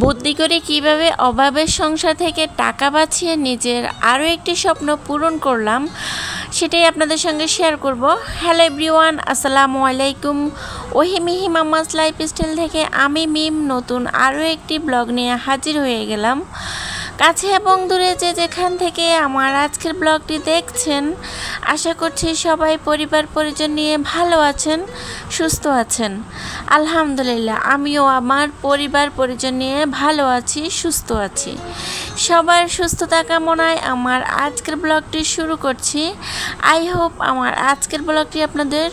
বুদ্ধি করে কীভাবে অভাবের সংসার থেকে টাকা বাঁচিয়ে নিজের আরও একটি স্বপ্ন পূরণ করলাম, সেটাই আপনাদের সঙ্গে শেয়ার করব। হ্যালো এভরিওয়ান আসসালামু আলাইকুম। ওহিমিহি মামাস লাইফস্টাইল থেকে আমি মিম, নতুন আরও একটি ব্লগ নিয়ে হাজির হয়ে গেলাম। কাছে এবং দূরে যে যেখান থেকে আমার আজকের ব্লগটি দেখছেন, আশা করছি সবাই পরিবার পরিজন নিয়ে ভালো আছেন, সুস্থ আছেন। আলহামদুলিল্লাহ, আমিও আমার পরিবার পরিজন নিয়ে ভালো আছি, সুস্থ আছি। সবার সুস্থতা কামনায় আমার আজকের ব্লগটি শুরু করছি। আই হোপ আমার আজকের ব্লগটি আপনাদের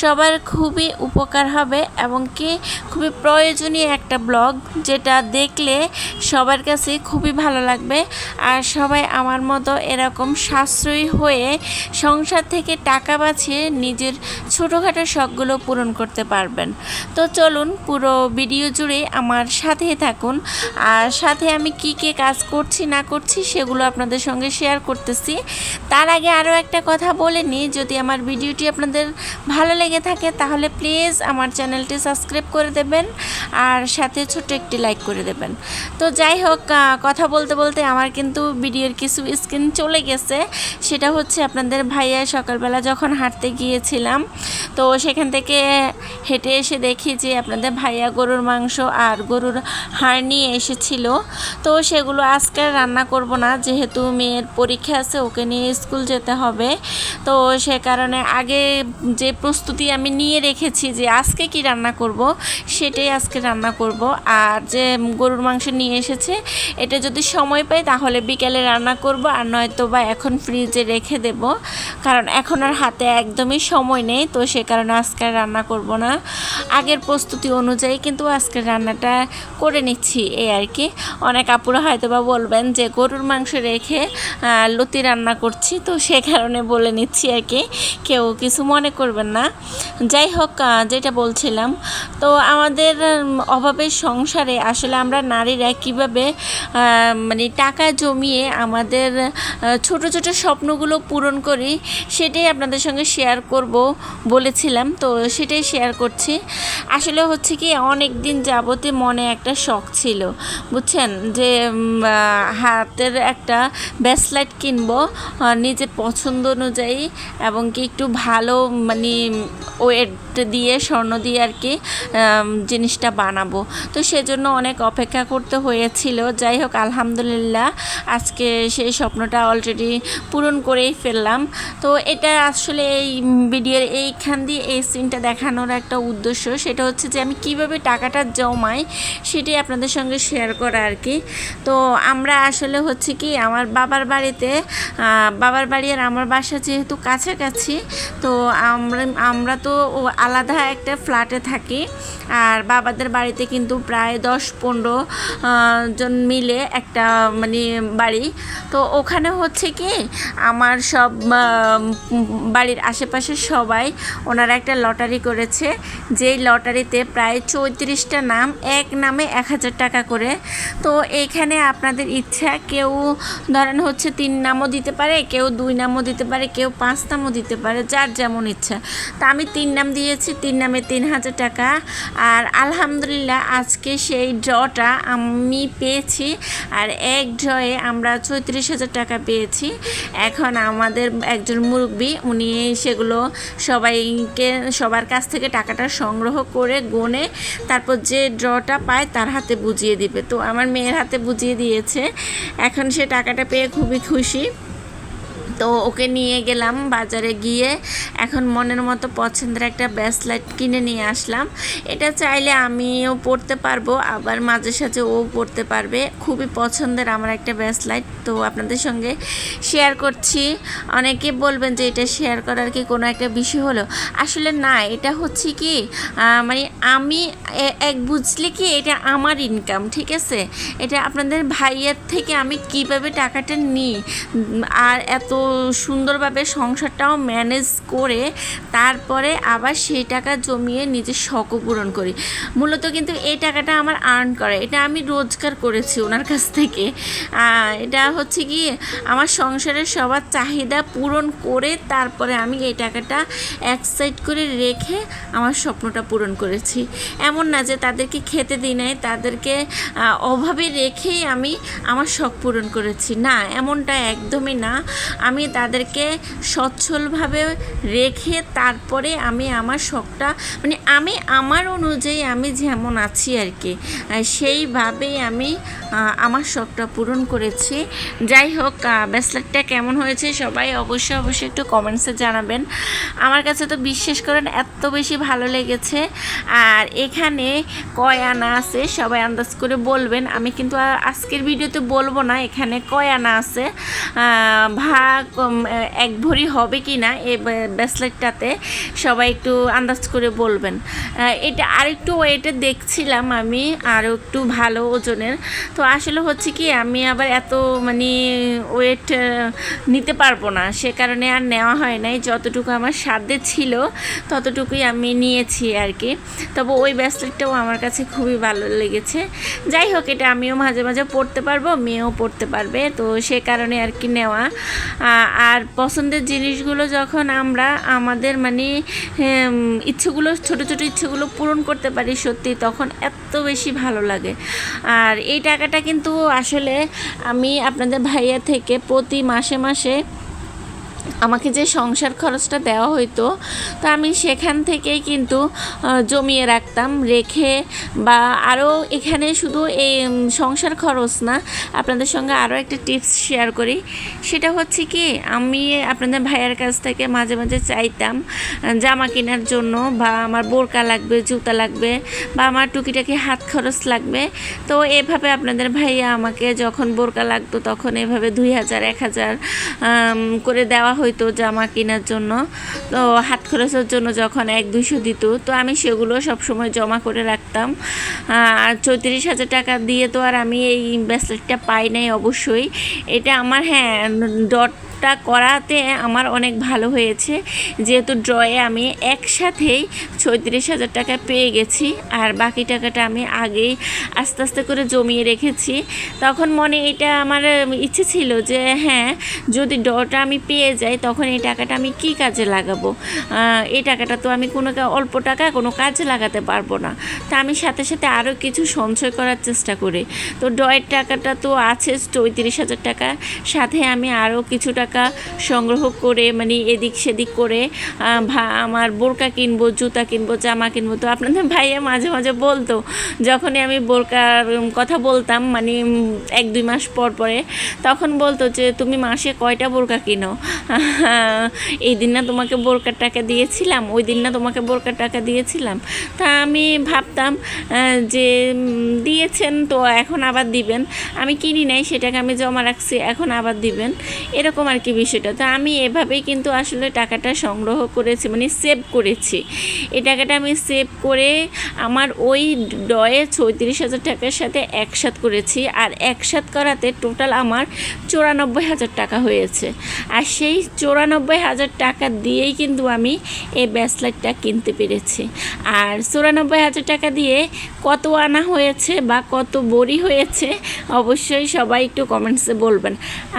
সবার খুবই উপকার হবে এবং কি খুবই প্রয়োজনীয় একটা ব্লগ যেটা দেখলে সবার কাছে খুবই ভালো লাগবে আর সবাই আমার মতো এরকম সাশ্রয়ী হয়ে সংসার থেকে টাকা বাঁচিয়ে নিজের ছোটোখাটো শখগুলো পূরণ করতে পারবেন। তো চলুন পুরো ভিডিও জুড়ে আমার সাথে থাকুন। আর সাথে আমি কি কি কাজ করছি না করছি, সেগুলো আপনাদের সঙ্গে শেয়ার করতেছি। তার আগে আরও একটা কথা বলে নিই, যদি আমার ভিডিওটি আপনাদের ভালো লেগে থাকে, তাহলে প্লিজ আমার চ্যানেলটি সাবস্ক্রাইব করে দেবেন, আর সাথে ছোট্ট একটি লাইক করে দেবেন। তো যাই হোক কথা বলতে বলতে আমার কিন্তু ভিডিওর কিছু স্ক্রিন চলে গেছে। সেটা হচ্ছে আপনাদের ভাইয়া সকালবেলা যখন হাঁটতে গিয়েছিলাম, তো সেখান থেকে হেঁটে এসে দেখি যে আপনাদের ভাইয়া গরুর মাংস আর গরুর হাড় নিয়ে এসেছিল। তো সেগুলো আজকে রান্না করব না। যেহেতু মেয়ের পরীক্ষা আছে, ওকে নিয়ে স্কুল যেতে হবে। তো সে কারণে আগে যে প্রস্তুতি আমি নিয়ে রেখেছি যে আজকে কি রান্না করব, সেটাই আজকে রান্না করব। আর যে গরুর মাংস নিয়ে এসেছে, এটা যদি সময় পাই তাহলে বিকেলে রান্না করব, আর নয়তো বা এখন ফ্রিজে রেখে দেব। কারণ এখন আর হাতে একদমই সময় নেই, তো সে কারণে আজকে রান্না করব না। আগের প্রস্তুতি অনুযায়ী কিন্তু আজকে রান্নাটা করে নিচ্ছি, এই আর কি। অনেক আপুরা হয়তো বা বলবেন যে গরুর মাংস রেখে লতি রান্না করছি। তো সে কারণে বলে নিচ্ছি আর কি, কেউ কিছু মনে করবেন না। যাই হোক যেটা বলছিলাম, তো আমাদের অভাবের সংসারে আসলে আমরা নারীরা কীভাবে মানে টাকা জমিয়ে আমাদের ছোট ছোট স্বপ্নগুলো পূরণ করি, সেটাই আপনাদের সঙ্গে শেয়ার করব বলেছিলাম। তো সেটাই শেয়ার করছি। আসলে হচ্ছে কি অনেক দিন যাবতে মনে একটা শখ ছিল, বুঝছেন? যে হাতের একটা ব্যাসলাইট কিনবো নিজের পছন্দ অনুযায়ী এবং কি একটু ভালো মানে ওয়েট দিয়ে, স্বর্ণ দিয়ে আর কি জিনিসটা বানাবো। তো সেজন্য অনেক অপেক্ষা করতে হয়েছিল। যাই হোক, আলহামদুলিল্লাহ, আজকে সেই স্বপ্নটা অলরেডি পূরণ করেই ফেললাম। তো এটা আসলে এই ভিডিওর এইখান দিয়ে এই সিনটা দেখানোর একটা উদ্দেশ্য, সেটা হচ্ছে যে আমি কীভাবে টাকাটা জমাই, সেটাই আপনাদের সঙ্গে শেয়ার করা আর কি। তো আমরা আসলে হচ্ছে কি আমার বাবার বাড়িতে বাবার বাড়ি আর আমার বাসা যেহেতু কাছাকাছি, তো আমরা আমরা তো আলাদা একটা ফ্ল্যাটে থাকি। আর বাবাদের বাড়িতে কিন্তু প্রায় দশ পনেরো জন মিলে একটা মানে বাড়ি। তো ওখানে হচ্ছে কি আমার সব বাড়ির আশেপাশে সবাই ওনারা একটা লটারি করেছে। যেই লটারিতে প্রায় চৌত্রিশটা নাম, এক নামে এক হাজার টাকা করে। তো এইখানে আপনাদের ইচ্ছা, কেউ ধরেন হচ্ছে তিন নামও দিতে পারে, কেউ দুই নামও দিতে পারে, কেউ পাঁচ নামও দিতে পারে, যার যেমন ইচ্ছা। তা আমি তিন নাম দিয়েছি, তিন নামে তিন হাজার টাকা। আর আলহামদুলিল্লাহ আজকে সেই ড্রটা আমি পেয়েছি। আর এক ড্রয়ে আমরা চৌত্রিশ হাজার টাকা পেয়েছি। এখন আমাদের একজন মুরব্বী, উনি সেগুলো সবাইকে, সবার কাছ থেকে টাকাটা সংগ্রহ করে গনে, তারপর যে ড্রটা পায় তার হাতে বুঝিয়ে দিবে। তো আমার মেয়ের হাতে বুঝিয়ে দিয়েছে। এখন সে টাকাটা পেয়ে খুবই খুশি। তো ওকে নিয়ে গেলাম বাজারে গিয়ে। এখন মনের মতো পছন্দের একটা ব্যাসলাইট কিনে নিয়ে আসলাম। এটা চাইলে আমিও পড়তে পারব, আবার মাঝে সাঝে ও পড়তে পারবে। খুবই পছন্দের আমার একটা ব্যাসলাইট তো আপনাদের সঙ্গে শেয়ার করছি। অনেকে বলবেন যে এটা শেয়ার করার কি কোনো একটা বিষয় হলো? আসলে না, এটা হচ্ছে কি মানে আমি এক বুঝলে কি, এটা আমার ইনকাম ঠিক আছে? এটা আপনাদের ভাইয়ের থেকে আমি কীভাবে টাকাটা নিই? আর এত সুন্দরভাবে সংসারটাও ম্যানেজ করে তারপরে আবার সেই টাকা জমিয়ে নিজের শখও পূরণ করি। মূলত কিন্তু এই টাকাটা আমার আর্ন করে। এটা আমি রোজগার করেছি ওনার কাছ থেকে। এটা হচ্ছে কি, আমার সংসারের সবার চাহিদা পূরণ করে তারপরে আমি এই টাকাটা এক সাইড করে রেখে আমার স্বপ্নটা পূরণ করেছি। এমন না যে তাদেরকে খেতে দিই নাই, তাদেরকে অভাবে রেখেই আমি আমার শখ পূরণ করেছি। না, এমনটা একদমই না। আমি তাদেরকে সচ্ছলভাবে রেখে তারপরে আমি আমার শখটা মানে আমি আমার অনুযায়ী আমি যেমন আছি আর কি সেইভাবেই আমি আমার শখটা পূরণ করেছি। যাই হোক ব্যাসলেটটা কেমন হয়েছে সবাই অবশ্যই অবশ্যই একটু কমেন্টসে জানাবেন। আমার কাছে তো বিশ্বাস করেন এত বেশি ভালো লেগেছে। আর এখানে কয় আনা আছে সবাই আন্দাজ করে বলবেন। আমি কিন্তু আজকের ভিডিওতে বলব না, এখানে কয় আনা আছে? ভাগ এক ভরি হবে কি না এই ব্যাসলেটটাতে সবাই একটু আন্দাজ করে বলবেন। এটা আরেকটু ওয়েটে দেখছিলাম আমি আরও একটু ভালো ওজনের। তো আসলে হচ্ছে কি, আমি আবার এত মানে ওয়েট নিতে পারব না। সে কারণে আর নেওয়া হয় নাই। যতটুকু আমার সাধ্যে ছিল, ততটুকুই আমি নিয়েছি আর কি। তবে ওই ব্যাসলেটটাও আমার কাছে খুবই ভালো লেগেছে। যাই হোক, এটা আমিও মাঝে মাঝে পড়তে পারব, মেয়েও পড়তে পারবে। তো সে কারণে আর কি নেওয়া। আর পছন্দের জিনিসগুলো যখন আমরা আমাদের মানে ইচ্ছেগুলো, ছোট ছোট ইচ্ছেগুলো পূরণ করতে পারি সত্যি, তখন এত বেশি ভালো লাগে। আর এই টাকাটা কিন্তু আসলে আমি আপনাদের ভাইয়া থেকে প্রতি মাসে মাসে আমাকে যে সংসার খরচটা দেওয়া হইতো, তো আমি সেখান থেকেই কিন্তু জমিয়ে রাখতাম, রেখে বা আরও এখানে শুধু এই সংসার খরচ না, আপনাদের সঙ্গে আরও একটা টিপস শেয়ার করি। সেটা হচ্ছে কি, আমি আপনাদের ভাইয়ের কাছ থেকে মাঝে মাঝে চাইতাম জামা কেনার জন্য বা আমার বোরকা লাগবে, জুতা লাগবে বা আমার টুকিটাকি হাত খরচ লাগবে। তো এভাবে আপনাদের ভাইয়া আমাকে যখন বোরকা লাগতো, তখন এভাবে দুই হাজার, এক হাজার করে দেওয়া হইতো। জামা কেনার জন্য। তো হাত খরচের জন্য যখন এক দুইশো দিত, তো আমি সেগুলো সবসময় জমা করে রাখতাম। আর চৌত্রিশ হাজার টাকা দিয়ে তো আর আমি এই ব্রেসলেটটা পাই নাই অবশ্যই। এটা আমার হ্যাঁ ডট টা করাতে আমার অনেক ভালো হয়েছে। যেহেতু ড্রয়ে আমি একসাথেই ছয়ত্রিশ হাজার টাকা পেয়ে গেছি, আর বাকি টাকাটা আমি আগেই আস্তে আস্তে করে জমিয়ে রেখেছি। তখন মনে এটা আমার ইচ্ছে ছিল যে হ্যাঁ যদি ডটা আমি পেয়ে যাই, তখন এই টাকাটা আমি কি কাজে লাগাবো? এই টাকাটা তো আমি কোনো অল্প টাকা কোনো কাজে লাগাতে পারব না। তা আমি সাথে সাথে আরও কিছু সঞ্চয় করার চেষ্টা করি। তো ডয়ের টাকাটা তো আছে চৌত্রিশ হাজার টাকা। সাথে আমি আরও কিছু টাকা সংগ্রহ করে মানে এদিক সেদিক করে ভা- আমার বোরকা কিনবো, জুতা কিনবো, জামা কিনবো। তো আপনাদের ভাইয়া মাঝে মাঝে বলতো, যখনই আমি বোরকার কথা বলতাম মানে এক, দুই মাস পর পরে, তখন বলতো যে, তুমি মাসে কয়টা বোরকা কিনো? এই দিন না তোমাকে বোরকার টাকা দিয়েছিলাম, ওই দিন না তোমাকে বোরকার টাকা দিয়েছিলাম। তা আমি ভাবতাম যে দিয়েছেন তো, এখন আবার দিবেন। আমি কিনি নাই, সেটাকে আমি জমা রাখছি, এখন আবার দিবেন। এরকম আর কি বিষয়টা। তো আমি এভাবেই কিন্তু আসলে টাকাটা সংগ্রহ করেছি মানে সেভ করেছি। এই টাকাটা আমি সেভ করে আমার ওই ডয়ে চৌত্রিশ হাজার টাকার সাথে একসাথ করেছি। আর একসাথ করাতে টোটাল আমার চুরানব্বই হাজার টাকা হয়েছে। আর সেই চুরানব্বই হাজার টাকা দিয়েই কিন্তু আমি এই ব্যাসলাইটটা কিনতে পেরেছি। আর চুরানব্বই হাজার টাকা দিয়ে কত আনা হয়েছে বা কত বড়ি হয়েছে, অবশ্যই সবাই একটু কমেন্টসে বলবেন।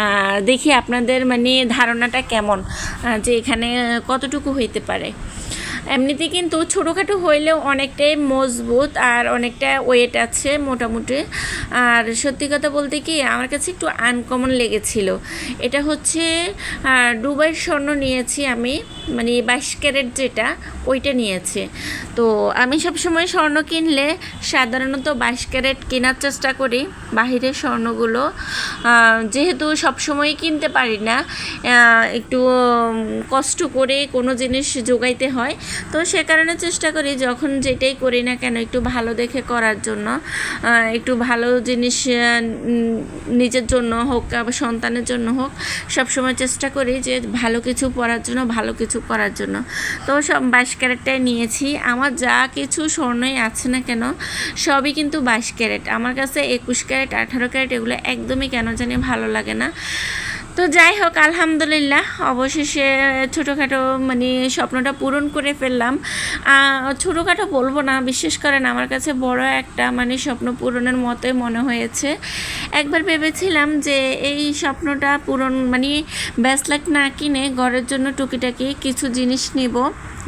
আর দেখি আপনাদের মানে ধারণাটা কেমন? যে এখানে কতটুকু হইতে পারে? এমনিতে কিন্তু ছোটোখাটো হইলেও অনেকটাই মজবুত আর অনেকটা ওয়েট আছে মোটামুটি। আর সত্যি কথা বলতে কি, আমার কাছে একটু আনকমন লেগেছিল। এটা হচ্ছে ডুবাই স্বর্ণ নিয়েছি আমি মানে বাইশ ক্যারেট যেটা ওইটা নিয়েছি। তো আমি সবসময় স্বর্ণ কিনলে সাধারণত বাইশ ক্যারেট কেনার চেষ্টা করি বাহিরের স্বর্ণগুলো। যেহেতু সবসময় কিনতে পারি না একটু কষ্ট করে কোনো জিনিস যোগাইতে হয়। তো সে কারণে চেষ্টা করি যখন যেটাই করি না কেন একটু ভালো দেখে করার জন্য একটু ভালো জিনিস নিজের জন্য হোক, আবার সন্তানের জন্য হোক, সবসময় চেষ্টা করি যে ভালো কিছু পড়ার জন্য, ভালো কিছু করার জন্য। তো সব বাইশ ক্যারেটটাই নিয়েছি। আমার যা কিছু স্বর্ণই আছে না কেন, সবই কিন্তু বাইশ ক্যারেট। আমার কাছে একুশ ক্যারেট, আঠারো ক্যারেট এগুলো একদমই কেন জানি ভালো লাগে না। তো যাই হোক, আলহামদুলিল্লাহ, অবশেষে ছোটোখাটো মানে স্বপ্নটা পূরণ করে ফেললাম। ছোটোখাটো বলব না বিশেষ করেন আমার কাছে বড় একটা মানে স্বপ্ন পূরণের মতোই মনে হয়েছে। একবার ভেবেছিলাম যে এই স্বপ্নটা পূরণ মানে ব্যাসলাইট না কিনে ঘরের জন্য টুকিটাকি কিছু জিনিস নিব।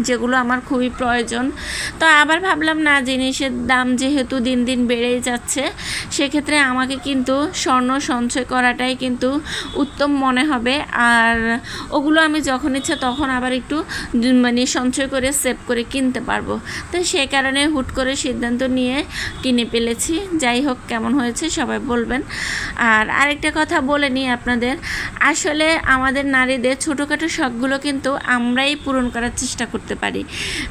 যেগুলো আমার খুবই প্রয়োজন। তো আবার ভাবলাম, না, জিনিসের দাম যেহেতু দিন দিন বেড়েই যাচ্ছে, সেক্ষেত্রে আমাকে কিন্তু স্বর্ণ সঞ্চয় করাটাই কিন্তু উত্তম মনে হবে। আর ওগুলো আমি যখন ইচ্ছা তখন আবার একটু মানে সঞ্চয় করে সেভ করে কিনতে পারব। তো সে কারণে হুট করে সিদ্ধান্ত নিয়ে কিনে ফেলেছি। যাই হোক, কেমন হয়েছে সবাই বলবেন। আর আরেকটা কথা বলে নিই আপনাদের। আসলে আমাদের নারীদের ছোটোখাটো শখগুলো কিন্তু আমরাই পূরণ করার চেষ্টা করতে পারি।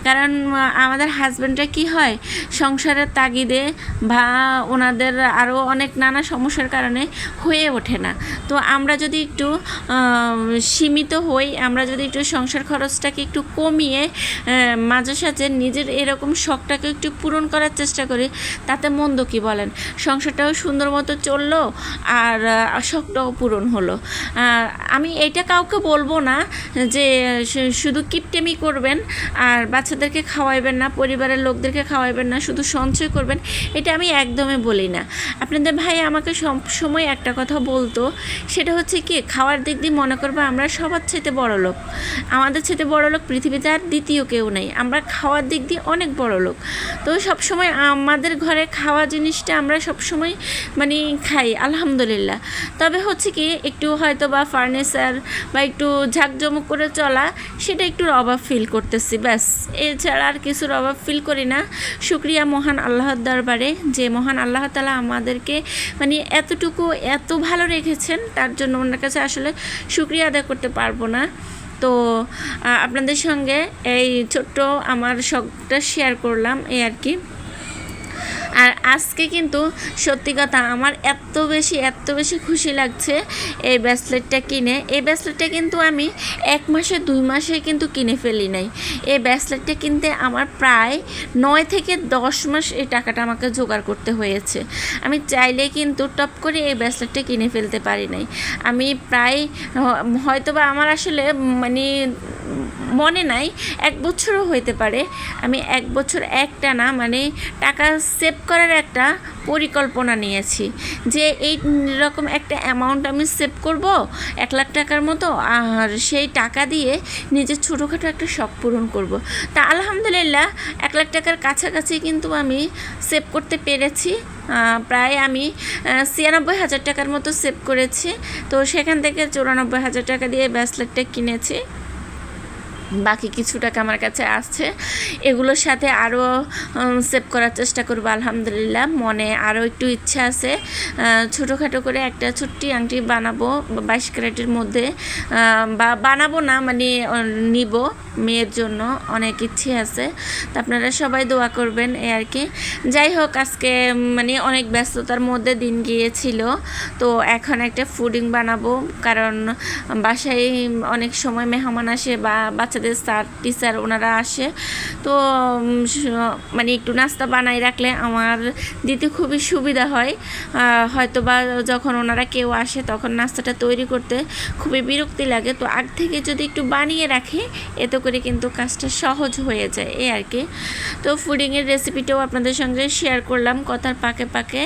কারণ আমাদের হাজব্যান্ডরা কি হয়, সংসারের তাগিদে বা ওনাদের আরও অনেক নানা সমস্যার কারণে হয়ে ওঠে না। তো আমরা যদি একটু সীমিত হই, আমরা যদি একটু সংসার খরচটাকে একটু কমিয়ে মাঝে সাঝে নিজের এরকম শখটাকে একটু পূরণ করার চেষ্টা করি, তাতে মন্দ কি বলেন? সংসারটাও সুন্দর মতো চলল আর শখটাও পূরণ হলো। আমি এটা কাউকে বলব না যে শুধু কিপটেমি করবেন আর বাচ্চাদেরকে খাওয়াইবেন না, পরিবারের লোকদেরকে খাওয়াইবেন না, শুধু সঞ্চয় করবেন, এটা আমি একদমই বলি না। আপনাদের ভাই আমাকে সব সময় একটা কথা বলতো, সেটা হচ্ছে কি, খাওয়ার দিক দিয়ে মনে করব আমরা সবার চাইতে বড় লোক। আমাদের চাইতে বড় লোক পৃথিবীতে আর দ্বিতীয় কেউ নেই, আমরা খাওয়ার দিক দিয়ে অনেক বড় লোক। তো সবসময় আমাদের ঘরে খাওয়া জিনিসটা আমরা সবসময় মানে খাই, আলহামদুলিল্লাহ। তবে হচ্ছে কি, একটু হয়তো বা ফার্নিচার বা একটু ঝাঁকজমক করে চলা, সেটা একটু অভাব ফিল করতেছি, ব্যাস। এছাড়া আর কিছুর অভাব ফিল করি না। শুক্রিয়া মহান আল্লাহর দরবারে যে মহান আল্লাহ তালা আমাদেরকে মানে এতটুকু এত ভালো রেখেছেন, তার জন্য ওনার কাছে আসলে শুক্রিয়া আদায় করতে পারব না। তো আপনাদের সঙ্গে এই ছোট্ট আমার শখটা শেয়ার করলাম, এই আর কি। আর আজকে কিন্তু সত্যি কথা আমার এত বেশি এত বেশি খুশি লাগছে এই ব্রেসলেটটা কিনে। এই ব্রেসলেটটা কিন্তু আমি এক মাসে, দুই মাসে কিন্তু কিনে ফেলি নাই। এই ব্রেসলেটটা কিনতে আমার প্রায় নয় থেকে দশ মাস এই টাকাটা আমাকে জোগাড় করতে হয়েছে। আমি চাইলে কিন্তু টপ করে এই ব্রেসলেটটা কিনে ফেলতে পারি নাই। আমি প্রায় হয়তো বা আমার আসলে মানে মনে নাই, এক বছরও হইতে পারে। আমি এক বছর একটা না মানে টাকা সেভ করার একটা পরিকল্পনা নিয়েছি যে এই রকম একটা অ্যামাউন্ট আমি সেভ করব, এক লাখ টাকার মতো, আর সেই টাকা দিয়ে নিজের ছোটোখাটো একটা শখ পূরণ করব। তা আলহামদুলিল্লাহ, এক লাখ টাকার কাছাকাছি কিন্তু আমি সেভ করতে পেরেছি। প্রায় আমি ছিয়ানব্বই হাজার টাকার মতো সেভ করেছি। তো সেখান থেকে চুরানব্বই হাজার টাকা দিয়ে ব্যাসলেটটা কিনেছি। বাকি কিছু টাকা আমার কাছে আসছে এগুলোর সাথে আরও সেভ করার চেষ্টা করব, আলহামদুলিল্লাহ। মনে আরও একটু ইচ্ছা আছে। ছোটোখাটো করে একটা ছোট্টি আংটি বানাবো, বাইশ ক্যারেটের মধ্যে। বা বানাবো না মানে নিব মেয়ের জন্য, অনেক ইচ্ছে আছে। তো আপনারা সবাই দোয়া করবেন এই আর কি। যাই হোক, আজকে মানে অনেক ব্যস্ততার মধ্যে দিন গিয়েছিল। তো এখন একটা ফুডিং বানাবো, কারণ বাসায় অনেক সময় মেহমান আসে বা বাচ্চাদের স্যার টিচার ওনারা আসে। তো মানে একটু নাস্তা বানাই রাখলে আমার দিতে খুবই সুবিধা হয়। হয়তো বা যখন ওনারা কেউ আসে তখন নাস্তাটা তৈরি করতে খুবই বিরক্তি লাগে। তো আগ থেকে যদি একটু বানিয়ে রাখি, এতে করে কিন্তু কাজটা সহজ হয়ে যায়, এই আর কি। তো ফুডিংয়ের রেসিপিটাও আপনাদের সঙ্গে শেয়ার করলাম, কথার পাকে পাকে।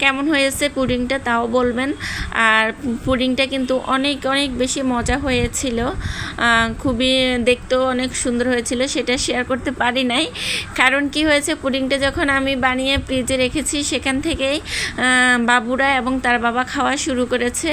কেমন হয়েছে পুডিংটা তাও বলবেন। আর পুডিংটা কিন্তু অনেক অনেক বেশি মজা হয়েছিল। খুবই দেখতেও অনেক সুন্দর হয়েছিল, সেটা শেয়ার করতে পারি নাই। কারণ কি হয়েছে, পুডিংটা যখন আমি বানিয়ে ফ্রিজে রেখেছি, সেখান থেকেই বাবুরা এবং তার বাবা খাওয়া শুরু করেছে।